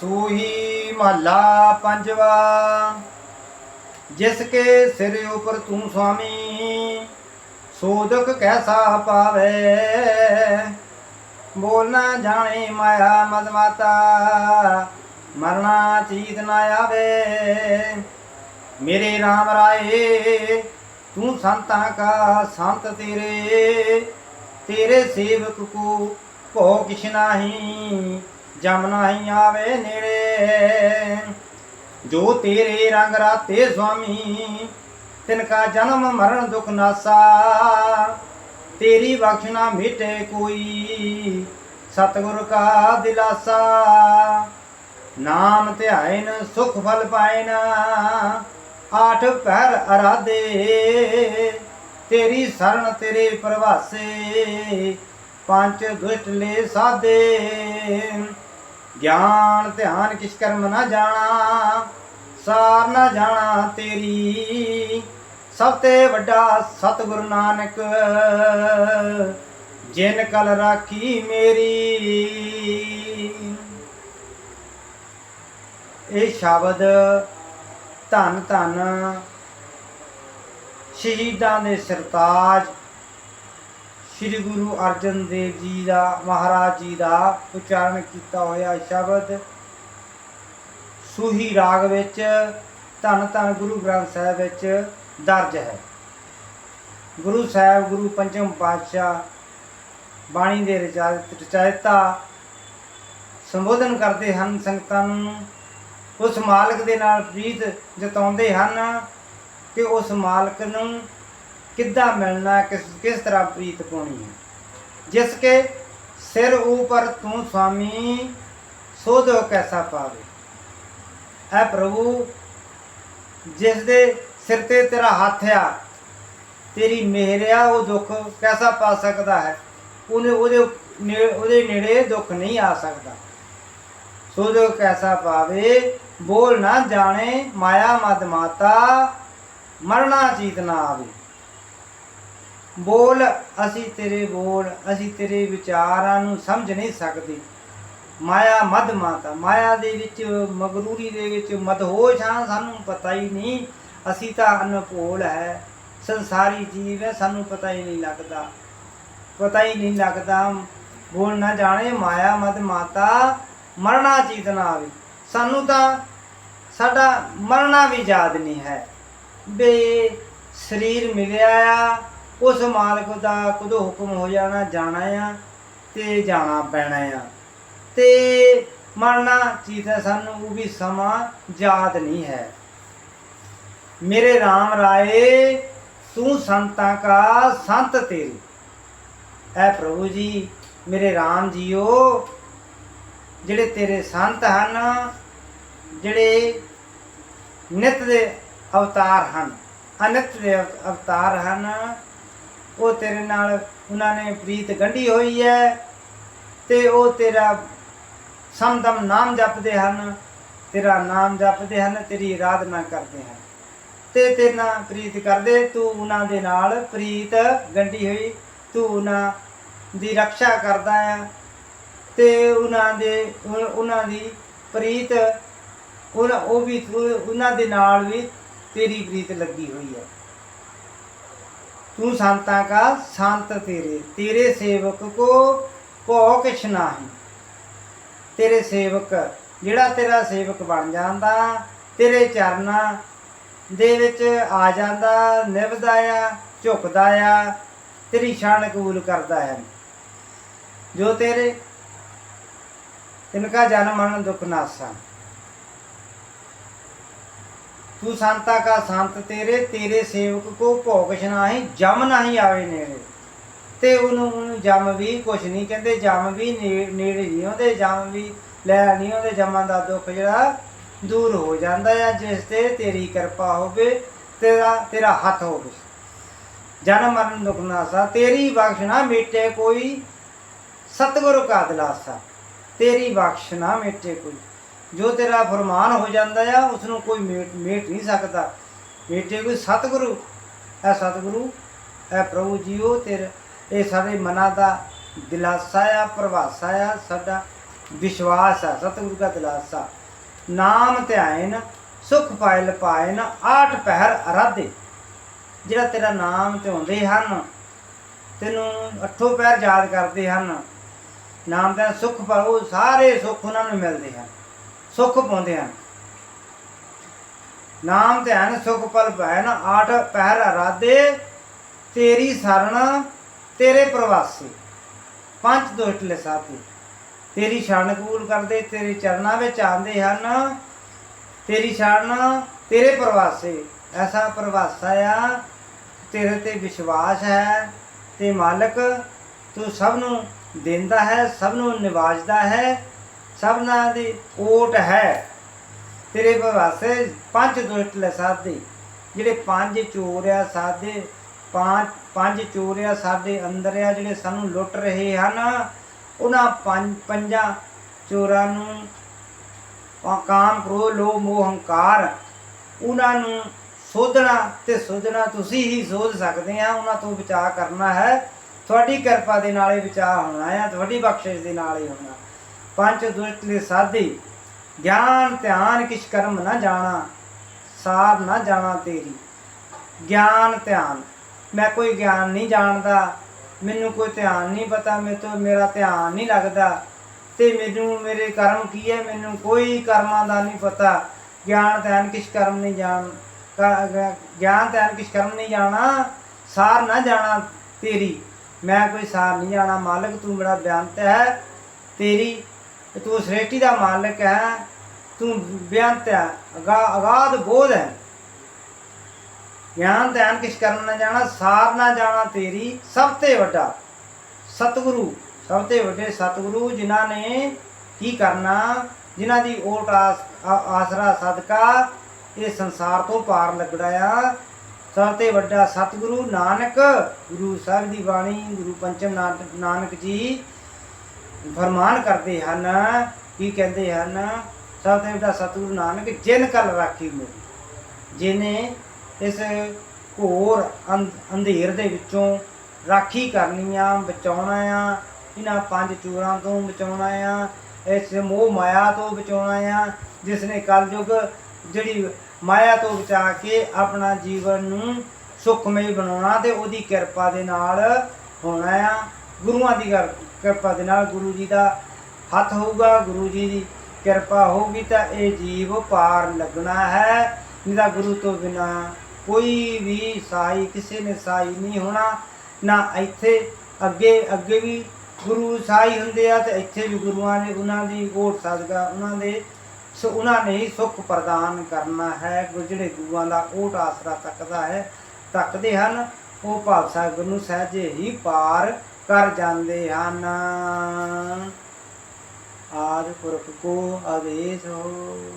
ਸੂਹੀ ਮਹੱਲਾ ਪੰਜਵਾ, ਜਿਸ ਕੇ ਸਿਰ ਉਪਰ ਤੂੰ ਸੁਆਮੀ ਸੋ ਕੈਸਾ ਪਾਵੇ? ਬੋਲ ਨਾ ਜਾਣੇ ਮਾਇਆ ਮਦ ਮਾਤਾ ਮਰਨਾ ਚੀਤ ਨਾ ਆਵੇ। ਮੇਰੇ RAM ਰਾਏ, ਤੂੰ ਸੰਤਾਂ ਕਾ ਸੰਤ ਤੇਰੇ ਤੇਰੇ ਸੇਵਕ ਕੋ ਭੋ ਕਿਛ ਨਾਹੀ। ਜਮ ਹੀ ਆਵੇ ਨੇੜੇ। ਜੋ ਤੇਰੇ ਰੰਗ ਰਾਤੇ ਸੁਆਮੀ ਤਿਨ ਕਾ ਜਨਮ ਮਰਨ ਦੁਖ ਨਾਸਾ। ਤੇਰੀ ਬਖਸ਼ਣਾ ਮਿਟੇ ਕੋਈ ਸਤਿਗੁਰ ਕਾ ਦਿਲਾਸਾ। ਨਾਮ ਧਿਆਇਨ, ਸੁਖ ਫਲ ਪਾਇਨ, ਆਠ ਪਹਿਰ ਅਰਾਧੇ। ਤੇਰੀ ਸਰਣ ਤੇਰੇ ਪ੍ਰਵਾਸੇ, ਪੰਜ ਦੁਸ਼ਟ ਲੈ ਸਾਧੇ। ਗਿਆਨ, ਧਿਆਨ ਕਿਸ ਕਰਮ ਨਾ ਜਾਣਾ, ਸਾਰ ਨਾ ਜਾਣਾ ਤੇਰੀ। ਸਭ ਤੇ ਵੱਡਾ ਸਤਿਗੁਰੂ ਨਾਨਕ, ਜਿਨ ਕਲ ਰਾਖੀ ਮੇਰੀ। ਇਹ ਸ਼ਬਦ ਧੰਨ ਧੰਨ ਸ਼ਹੀਦਾਂ ਦੇ ਸਰਤਾਜ ਸ੍ਰੀ ਗੁਰੂ ਅਰਜਨ ਦੇਵ ਜੀ ਦਾ, ਮਹਾਰਾਜ ਜੀ ਦਾ ਉਚਾਰਨ ਕੀਤਾ ਹੋਇਆ ਸ਼ਬਦ। ਸੂਹੀ ਰਾਗ ਵਿੱਚ, ਧੰਨ ਧੰਨ ਗੁਰੂ ਗ੍ਰੰਥ ਸਾਹਿਬ ਵਿੱਚ ਦਰਜ ਹੈ। ਗੁਰੂ ਸਾਹਿਬ, ਗੁਰੂ ਪੰਚਮ ਪਾਤਸ਼ਾਹ ਬਾਣੀ ਦੇ ਰਚਾ- ਰਚਾਇਤਾ ਸੰਬੋਧਨ ਕਰਦੇ ਹਨ, ਸੰਗਤਾਂ ਨੂੰ ਉਸ ਮਾਲਕ ਦੇ ਨਾਲ ਪ੍ਰੀਤ ਜਤਾਉਂਦੇ ਹਨ ਕਿ ਉਸ ਮਾਲਕ ਨੂੰ ਕਿੱਦਾਂ ਮਿਲਣਾ, ਕਿਸ ਕਿਸ ਤਰ੍ਹਾਂ ਪ੍ਰੀਤ ਪਾਉਣੀ ਹੈ। ਜਿਸ ਕੇ ਸਿਰ ਉਪਰ ਤੂੰ ਸੁਆਮੀ ਸੋਧੋ ਕੈਸਾ ਪਾਵੇ। ਐ ਪ੍ਰਭੂ, ਜਿਸ ਦੇ ਸਿਰ ਤੇ ਤੇਰਾ ਹੱਥ ਆ, ਤੇਰੀ ਮਿਹਰ ਆ, ਉਹ ਦੁੱਖ ਕੈਸਾ ਪਾ ਸਕਦਾ ਹੈ? ਉਹਨੇ ਉਹਦੇ ਉਹਦੇ ਨੇੜੇ ਦੁੱਖ ਨਹੀਂ ਆ ਸਕਦਾ। ਸੋਧੋ ਕੈਸਾ ਪਾਵੇ, ਬੋਲ ਨਾ ਜਾਣੇ, ਮਾਇਆ ਮਦ ਮਾਤਾ, ਮਰਨਾ ਚੀਤ ਨਾ ਆਵੇ। ਬੋਲ, ਅਸੀਂ ਤੇਰੇ ਬੋਲ, ਅਸੀਂ ਤੇਰੇ ਵਿਚਾਰਾਂ ਨੂੰ ਸਮਝ ਨਹੀਂ ਸਕਦੇ। ਮਾਇਆ ਮਦ ਮਾਤਾ, ਮਾਇਆ ਦੇ ਵਿੱਚ, ਮਗਰੂਰੀ ਦੇ ਵਿੱਚ ਮਦਹੋਸ਼ ਹਾਂ ਸਾਨੂੰ ਪਤਾ ਹੀ ਨਹੀਂ, ਅਸੀਂ ਤਾਂ ਅਨਭੋਲ ਹੈ। ਸੰਸਾਰੀ ਜੀਵ ਹੈ, ਸਾਨੂੰ ਪਤਾ ਹੀ ਨਹੀਂ ਲੱਗਦਾ। ਪਤਾ ਹੀ ਨਹੀਂ ਲੱਗਦਾ, ਬੋਲ ਨਾ ਜਾਣੇ, ਮਾਇਆ ਮਦ ਮਾਤਾ, ਮਰਨਾ ਚੀਤ ਨਾ ਆਵੇ। ਸਾਨੂੰ ਤਾਂ ਸਾਡਾ ਮਰਨਾ ਵੀ ਯਾਦ ਨਹੀਂ ਹੈ। ਬੇ, ਸਰੀਰ ਮਿਲਿਆ ਆ ਉਸ ਮਾਲਕ ਦਾ ਕਦੋਂ ਹੁਕਮ ਹੋ ਜਾਣਾ ਜਾਣਾ ਆ ਤੇ ਜਾਣਾ ਪੈਣਾ ਆ। ਤੇ ਮਰਨਾ ਚੀਜ਼ ਹੈ ਸਾਨੂੰ, ਉਹ ਵੀ ਸਮਾਂ ਯਾਦ ਨਹੀਂ ਹੈ। ਮੇਰੇ RAM ਰਾਏ, ਤੂੰ ਸੰਤਾਂ ਕਾ ਸੰਤ ਤੇਰੀ। ਐ ਪ੍ਰਭੂ ਜੀ, ਮੇਰੇ RAM ਜੀਓ, ਜਿਹੜੇ ਤੇਰੇ ਸੰਤ ਹਨ, ਜਿਹੜੇ ਨਿਤ ਦੇ ਅਵਤਾਰ ਹਨ, ਅਨਿਤ ਦੇ ਅਵਤਾਰ ਹਨ ਉਹ ਤੇਰੇ ਨਾਲ ਉਹਨਾਂ ਨੇ ਪ੍ਰੀਤ ਗੰਢੀ ਹੋਈ ਹੈ ਤੇ ਉਹ ਤੇਰਾ ਸਮਦਮ ਨਾਮ ਜਪਦੇ ਹਨ, ਤੇਰਾ ਨਾਮ ਜਪਦੇ ਹਨ, ਤੇਰੀ ਆਰਾਧਨਾ ਕਰਦੇ ਹਨ। ਤੇ ਤੇਰੇ ਨਾਲ ਪ੍ਰੀਤ ਕਰਦੇ, ਤੂੰ ਉਹਨਾਂ ਦੇ ਨਾਲ ਪ੍ਰੀਤ ਗੰਢੀ ਹੋਈ, ਤੂੰ ਉਹਨਾਂ ਦੀ ਰੱਖਿਆ ਕਰਦਾ ਹੈ ਤੇ ਉਹਨਾਂ ਦੇ, ਉਹਨਾਂ ਦੀ ਪ੍ਰੀਤ, ਉਹ ਵੀ ਉਹਨਾਂ ਦੇ ਨਾਲ ਵੀ ਤੇਰੀ ਪ੍ਰੀਤ ਲੱਗੀ ਹੋਈ ਹੈ। ਤੂੰ ਸੰਤਾਂ ਕਾ ਸੰਤ ਤੇਰੇ ਤੇਰੇ ਸੇਵਕ ਕੋ ਭੋ ਕਿਛ ਨਾਹੀ। ਤੇਰੇ ਸੇਵਕ, ਜਿਹੜਾ ਤੇਰਾ ਸੇਵਕ ਬਣ ਜਾਂਦਾ, ਤੇਰੇ ਚਰਨਾਂ ਦੇ ਵਿੱਚ ਆ ਜਾਂਦਾ, ਨਿਭਦਾ ਆ, ਝੁਕਦਾ ਆ, ਤੇਰੀ ਸ਼ਾਨ ਕਬੂਲ ਕਰਦਾ ਹੈ ਜੋ ਤੇਰੇ ਤਿਨਕਾ ਜਨਮ ਮਰਨ ਦੁਖ ਨਾਸਾ। ਤੂੰ ਸੰਤਾ ਕਾ ਸੰਤ ਤੇਰੇ ਤੇਰੇ ਸੇਵਕ ਕੋ ਭੋਗਸ਼ ਨਾਹੀ ਜਮ ਨਹੀਂ ਆਵੇ ਨੇੜੇ। ਤੇ ਉਹਨੂੰ ਉਹਨੂੰ ਜਮ ਵੀ ਕੁਛ ਨਹੀਂ ਕਹਿੰਦੇ, ਜਮ ਵੀ ਨੇੜੇ ਨਹੀਂ ਆਉਂਦੇ, ਜਮ ਵੀ ਲੈ ਨਹੀਂ ਆਉਂਦੇ, ਜਮਾਂ ਦਾ ਦੁੱਖ ਜਿਹੜਾ ਦੂਰ ਹੋ ਜਾਂਦਾ ਆ, ਜਿਸ ਤੇ ਤੇਰੀ ਕਿਰਪਾ ਹੋਵੇ, ਤੇਰਾ ਤੇਰਾ ਹੱਥ ਹੋਵੇ। ਜਨਮ ਮਰਨ ਦੁਖ ਨਾਸਾ, ਤੇਰੀ ਬਖਸ਼ਣਾ ਮਿਟੇ ਕੋਈ, ਸਤਿਗੁਰੂ ਕਾ ਦਿਲਾਸਾ। ਤੇਰੀ ਬਖਸ਼ਣਾ ਮਿਟੇ ਕੋਈ। ਜੋ ਤੇਰਾ ਫਰਮਾਨ ਹੋ ਜਾਂਦਾ ਆ ਉਸ ਨੂੰ ਕੋਈ ਮੇਟ ਮੇਟ ਨਹੀਂ ਸਕਦਾ। ਮੇਟੇ ਕੋਈ ਸਤਿਗੁਰੂ। ਐ ਸਤਿਗੁਰੂ, ਐ ਪ੍ਰਭੂ ਜੀਓ ਤੇਰੇ, ਇਹ ਸਾਡੇ ਮਨਾਂ ਦਾ ਦਿਲਾਸਾ ਆ ਪ੍ਰਵਾਸਾ ਆ, ਸਾਡਾ ਵਿਸ਼ਵਾਸ ਆ, ਸਤਿਗੁਰੂ ਦਾ ਦਿਲਾਸਾ। ਨਾਮ ਧਿਆਇਨ ਸੁਖ ਪਾਇਲ ਪਾਇਨ ਆਠ ਪਹਿਰ ਅਰਾਧੇ। ਜਿਹੜਾ ਤੇਰਾ ਨਾਮ ਧਿਆਉਂਦੇ ਹਨ, ਤੈਨੂੰ ਅੱਠੋਂ ਪਹਿਰ ਯਾਦ ਕਰਦੇ ਹਨ। ਨਾਮ ਦਾ ਸੁਖ ਪਾਓ, ਸਾਰੇ ਸੁੱਖ ਉਹਨਾਂ ਨੂੰ ਮਿਲਦੇ ਹਨ। ਸੁੱਖ ਪਾਉਂਦੇ ਹਨ। ਨਾਮ ਧਿਆਨ ਸੁਖ ਪਲ ਭੈਨ ਆਠ ਪਹਿਰ ਅਰਾਧੇ, ਤੇਰੀ ਸਰਣ ਤੇਰੇ ਪ੍ਰਵਾਸੀ। ਪੰਜ ਦੁਸ਼ਟ ਲਸਾਤੇ ਤੇਰੀ ਸ਼ਰਨ ਕਬੂਲ ਕਰਦੇ, ਤੇਰੇ ਚਰਨਾਂ ਵਿੱਚ ਆਉਂਦੇ ਹਨ। ਤੇਰੀ ਸ਼ਰਨ ਤੇਰੇ ਪ੍ਰਵਾਸੇ, ਐਸਾ ਪ੍ਰਵਾਸਾ ਆ, ਤੇਰੇ ਤੇ ਵਿਸ਼ਵਾਸ ਹੈ, ਤੇ ਮਾਲਕ ਤੂੰ ਸਭ ਨੂੰ ਦਿੰਦਾ ਹੈ, ਸਭ ਨੂੰ ਨਿਵਾਜਦਾ ਹੈ। ਸਭਨਾਂ ਦੀ ਕੋਟ ਹੈ। ਤੇਰੇ ਪ੍ਰਵਾਸੇ ਪੰਜ ਦੁਸ਼ਟਲੇ ਸਾਧੇ ਜਿਹੜੇ ਪੰਜ ਚੋਰ ਆ ਸਾਧੇ ਪੰਜ ਪੰਜ ਚੋਰ ਆ ਸਾਡੇ ਅੰਦਰ ਆ ਜਿਹੜੇ ਸਾਨੂੰ ਲੁੱਟ ਰਹੇ ਹਨ। ਉਹਨਾਂ ਪੰਜ, ਪੰਜਾਂ ਚੋਰਾਂ ਨੂੰ ਕਾਮ, ਕ੍ਰੋਧ, ਲੋਭ, ਮੋਹ, ਹੰਕਾਰ ਉਹਨਾਂ ਨੂੰ ਸੋਧਣਾ ਤੇ ਸੋਧਣਾ ਤੁਸੀਂ ਹੀ ਸੋਧ ਸਕਦੇ ਆ। ਉਹਨਾਂ ਤੋਂ ਬਚਾਅ ਕਰਨਾ ਹੈ। ਤੁਹਾਡੀ ਕਿਰਪਾ ਦੇ ਨਾਲ ਹੀ ਬਚਾਅ ਹੋਣਾ ਆ, ਤੁਹਾਡੀ ਬਖਸ਼ਿਸ਼ ਦੇ ਨਾਲ ਹੀ ਹੋਣਾ। ਪੰਜ ਦੁਸ਼ਟ ਦੇ ਸਾਧੇ। ਗਿਆਨ, ਧਿਆਨ ਕਿਛ ਕਰਮ ਨਾ ਜਾਣਾ ਸਾਰ ਨਾ ਜਾਣਾ ਤੇਰੀ। ਗਿਆਨ, ਧਿਆਨ। ਮੈਂ ਕੋਈ ਗਿਆਨ ਨਹੀਂ ਜਾਣਦਾ, ਮੈਨੂੰ ਕੋਈ ਧਿਆਨ ਨਹੀਂ ਪਤਾ, ਮੇਰੇ ਤੋਂ ਮੇਰਾ ਧਿਆਨ ਨਹੀਂ ਲੱਗਦਾ। ਤੇ ਮੈਨੂੰ, ਮੇਰੇ ਕਰਮ ਕੀ ਹੈ? ਮੈਨੂੰ ਕੋਈ ਕਰਮਾਂ ਦਾ ਨਹੀਂ ਪਤਾ। ਗਿਆਨ, ਧਿਆਨ ਕਿਛ ਕਰਮ ਨਹੀਂ ਜਾਣ ਗਿਆਨ, ਧਿਆਨ ਕਿਛ ਕਰਮ ਨਹੀਂ ਜਾਣਾ, ਸਾਰ ਨਾ ਜਾਣਾ ਤੇਰੀ। ਮੈਂ ਕੋਈ ਸਾਰ ਨਹੀਂ ਜਾਣਾ, ਮਾਲਕ ਤੂੰ ਬੜਾ ਬਿਆੰਤ ਹੈ ਤੇਰੀ। ਤੂੰ ਸ੍ਰਿਸ਼ਟੀ ਦਾ ਮਾਲਕ ਹੈ, ਤੂੰ ਬਿਆੰਤ ਹੈ, ਅਗਾ- ਅਗਾਧ ਬੋਧ ਹੈ। ਗਿਆਨ, ਧਿਆਨ ਕਿਸ਼ ਕਰਨ ਨਾ ਜਾਣਾ, ਸਾਰ ਨਾ ਜਾਣਾ ਤੇਰੀ ਸਭ ਤੇ ਵੱਡਾ ਸਤਿਗੁਰੂ। ਸਭ ਤੇ ਵੱਡੇ ਸਤਿਗੁਰੂ ਜਿਨ੍ਹਾਂ ਨੇ ਕੀ ਕਰਨਾ, ਜਿਨ੍ਹਾਂ ਦੀ ਓਟ ਆਸ ਆਸਰਾ ਸਦਕਾ, ਇਹ ਸੰਸਾਰ ਤੋਂ ਪਾਰ ਲੱਗਣਾ ਆ। ਸਭ ਤੇ ਵੱਡਾ ਸਤਿਗੁਰੂ ਨਾਨਕ, ਗੁਰੂ ਸਾਹਿਬ ਦੀ ਬਾਣੀ, ਗੁਰੂ ਪੰਚਮ ਨਾਨਕ- ਨਾਨਕ ਜੀ ਫਰਮਾਨ ਕਰਦੇ ਹਨ, ਕੀ ਕਹਿੰਦੇ ਹਨ, ਸਭ ਤੋਂ ਵੱਡਾ ਸਤਿਗੁਰੂ ਨਾਨਕ ਜਿਨ ਕਲ ਰਾਖੀ ਮੇਰੀ ਜਿਨੇ ਇਸ ਘੋਰ ਅੰਧ- ਅੰਧੇਰ ਦੇ ਵਿੱਚੋਂ ਰਾਖੀ ਕਰਨੀ ਆ, ਬਚਾਉਣਾ ਆ, ਇਹਨਾਂ ਪੰਜ ਚੋਰਾਂ ਤੋਂ ਬਚਾਉਣਾ ਆ, ਇਸ ਮੋਹ ਮਾਇਆ ਤੋਂ ਬਚਾਉਣਾ ਆ ਜਿਸ ਨੇ ਕਲਯੁਗ ਜਿਹੜੀ ਮਾਇਆ ਤੋਂ ਬਚਾ ਕੇ ਆਪਣਾ ਜੀਵਨ ਨੂੰ ਸੁਖਮਈ ਬਣਾਉਣਾ ਤੇ ਉਹਦੀ ਕਿਰਪਾ ਦੇ ਨਾਲ ਹੋਣਾ ਆ, ਗੁਰੂਆਂ ਦੀ ਗੱਲ ਕਿਰਪਾ ਦੇ ਨਾਲ ਗੁਰੂ ਜੀ ਦਾ ਹੱਥ ਹੋਊਗਾ, ਗੁਰੂ ਜੀ ਦੀ ਕਿਰਪਾ ਹੋਊਗੀ ਤਾਂ ਇਹ ਜੀਵ ਪਾਰ ਲੱਗਣਾ ਹੈ। ਨਹੀਂ ਤਾਂ ਗੁਰੂ ਤੋਂ ਬਿਨਾ ਕੋਈ ਵੀ ਸਾਈ ਕਿਸੇ ਨੇ ਸਾਈ ਨਹੀਂ ਹੋਣਾ। ਨਾ ਇੱਥੇ ਅੱਗੇ ਅੱਗੇ ਵੀ ਗੁਰੂ ਸਾਈ ਹੁੰਦੇ ਆ ਤੇ ਇੱਥੇ ਵੀ ਗੁਰੂਆਂ ਨੇ ਉਹਨਾਂ ਦੀ ਓਟ ਸਦਕਾ ਉਹਨਾਂ ਦੇ ਸੋ, ਉਹਨਾਂ ਨੇ ਹੀ ਪ੍ਰਦਾਨ ਕਰਨਾ ਹੈ। ਜਿਹੜੇ ਗੁਰੂਆਂ ਦਾ ਓਟ ਆਸਰਾ ਤੱਕਦਾ ਹੈ, ਤੱਕਦੇ ਹਨ, ਉਹ ਭਾਵ ਸਾਹਿਬ ਨੂੰ ਸਹਿਜੇ ਹੀ ਪਾਰ ਕਰ ਜਾਂਦੇ ਹਨ। ਆਦ ਪੁਰਖ ਕੋ ਆਦੇਸ਼ ਹੋ।